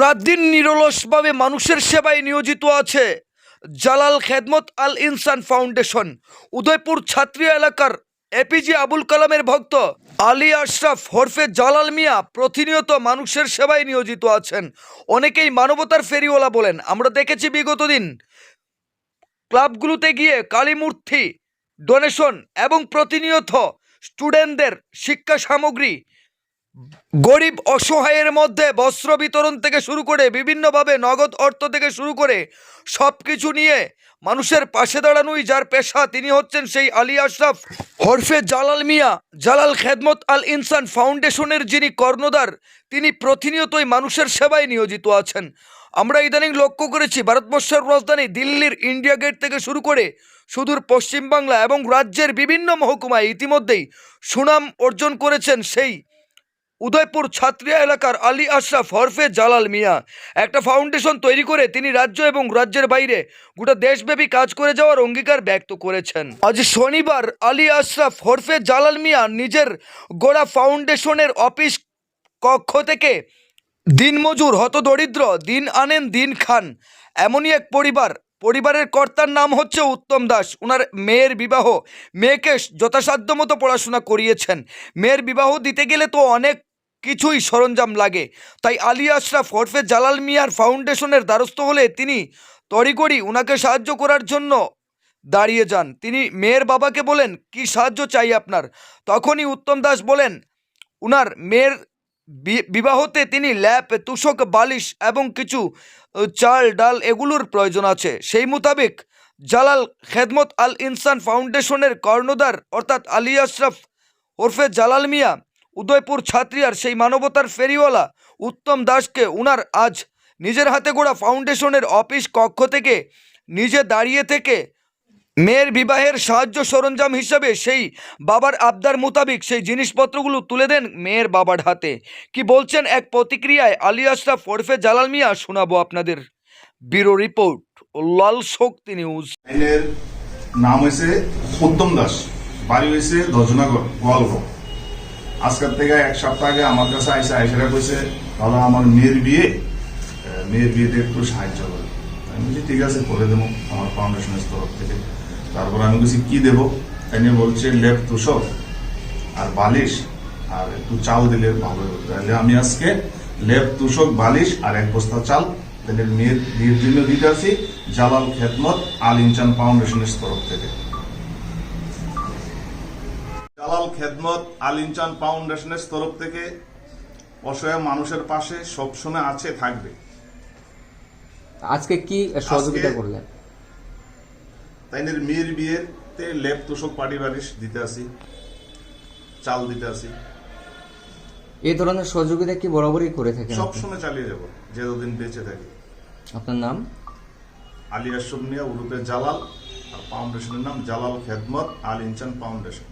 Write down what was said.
রাত দিন নিরলসভাবে মানুষের সেবায় নিয়োজিত আছে। জালাল খেদমত আল ইনসান ফাউন্ডেশন, উদয়পুর ছাত্রী এলাকার এপিজে আবুল কালামের ভক্ত আলী আশরাফ হরফে জালাল মিয়া প্রতিনিয়ত মানুষের সেবায় নিয়োজিত আছেন। অনেকেই মানবতার ফেরিওয়ালা বলেন, আমরা দেখেছি বিগত দিন ক্লাবগুলোতে গিয়ে কালীমূর্তি, ডোনেশন এবং প্রতিনিয়ত স্টুডেন্টদের শিক্ষা সামগ্রী গরিব অসহায়ের মধ্যে বস্ত্র বিতরণ থেকে শুরু করে বিভিন্নভাবে নগদ অর্থ থেকে শুরু করে সব কিছু নিয়ে মানুষের পাশে দাঁড়ানোই যার পেশা, তিনি হচ্ছেন সেই আলী আশরাফ। হরফে জালাল মিয়া, জালাল খেদমত আল ইনসান ফাউন্ডেশনের যিনি কর্ণধার, তিনি প্রতিনিয়তই মানুষের সেবায় নিয়োজিত আছেন। আমরা ইদানিং লক্ষ্য করেছি, ভারতবর্ষের রাজধানী দিল্লির ইন্ডিয়া গেট থেকে শুরু করে সুদূর পশ্চিমবাংলা এবং রাজ্যের বিভিন্ন মহকুমায় ইতিমধ্যেই সুনাম অর্জন করেছেন সেই উদয়পুর ছাত্রিয়া এলাকার আলী আশরাফ হরফে জালাল মিয়া। একটা ফাউন্ডেশন তৈরি করে তিনি রাজ্য এবং রাজ্যের বাইরে গোটা দেশব্যাপী কাজ করে যাওয়ার অঙ্গীকার ব্যক্ত করেছেন। আজ শনিবার আলী আশরাফ হরফে জালাল মিয়া নিজের গোড়া ফাউন্ডেশনের অফিস কক্ষ থেকে দিনমজুর, হতদরিদ্র, দিন আনেন, দিন খান, এমনই এক পরিবার পরিবারের কর্তার নাম হচ্ছে উত্তম দাস। ওনার মেয়ের বিবাহ মেয়েকে যথাসাধ্য মতো পড়াশোনা করিয়েছেন। মেয়ের বিবাহ দিতে গেলে তো অনেক কিছুই সরঞ্জাম লাগে। তাই আলী আশরাফ হরফে জালাল মিয়ার ফাউন্ডেশনের দ্বারস্থ হলে তিনি তড়িগড়ি ওনাকে সাহায্য করার জন্য দাঁড়িয়ে যান। তিনি মেয়ের বাবাকে বলেন, কি সাহায্য চাই আপনার? তখনই উত্তম দাস বলেন, উনার মেয়ের বিবাহতে তিনি ল্যাপ, তুষক, বালিশ এবং কিছু চাল, ডাল এগুলোর প্রয়োজন আছে। সেই মোতাবেক জালাল খেদমত আল ইনসান ফাউন্ডেশনের কর্ণধার অর্থাৎ আলী আশরাফ ওরফে জালাল মিয়া, উদয়পুর ছাত্রিয়ার সেই মানবতার ফেরিওয়ালা উত্তম দাসকে উনার আজ নিজের হাতে গোড়া ফাউন্ডেশনের অফিস কক্ষ থেকে নিজে দাঁড়িয়ে থেকে মেয়ের বিবাহের সাহায্য সরঞ্জাম হিসাবে সেই বাবার আবদার মোতাবিক সেই জিনিসপত্রগুলো তুলে দেন মেয়ের বাবার হাতে। কি বলছেন এক প্রতিক্রিয়ায় আলী আশরাফ ওরফে জালাল মিয়া, শোনাবো আপনাদের bureau report, Lal Shakti news. আইনের নাম হয়েছে উত্তম দাস, বাড়ি হয়েছে দর্জনাগর গোয়ালগড় আজকের থেকে এক সপ্তাহ আগে আমার কাছে আইসে আইসারা কইছে তাহলে আমার মেয়ের বিয়ে মেয়ের বিয়েতে একটু সাহায্য করে। আমি বলছি, ঠিক আছে, করে দেবো, আমার ফাউন্ডেশনের তরফ থেকে। তারপর আমি বলছি কি দেবো? তাই নিয়ে বলছে লেপ তুষক আর বালিশ আর একটু চাল দিলে ভালো হতো। তাহলে আমি আজকে লেপ তুষক বালিশ আর এক বস্তা চাল। তাহলে মেয়ের বিয়ের জন্য দিতে আছি জালাল খেদমত আল ইনচান ফাউন্ডেশনের তরফ থেকে। জালাল খেদমত আল ইনচান ফাউন্ডেশনের তরফ থেকে অসহায় মানুষের পাশে সবসময় আছে থাকবে। আজকে কি সহযোগিতা করলেন? তাই নিয়ে মেয়ের বিয়েতে লেপ তোষক পাটি বালিশ দিতে আসি চাল দিতে আসি। এই ধরনের সহযোগিতা কি বরাবরই করে থাকেন সব সবসময় চালিয়ে যাব যতদিন বেঁচে থাকি। আপনার নাম? আলী আশরফ মিয়া উরুপে জালাল আর ফাউন্ডেশনের নাম জালাল খেদমত আল ইনচান ফাউন্ডেশন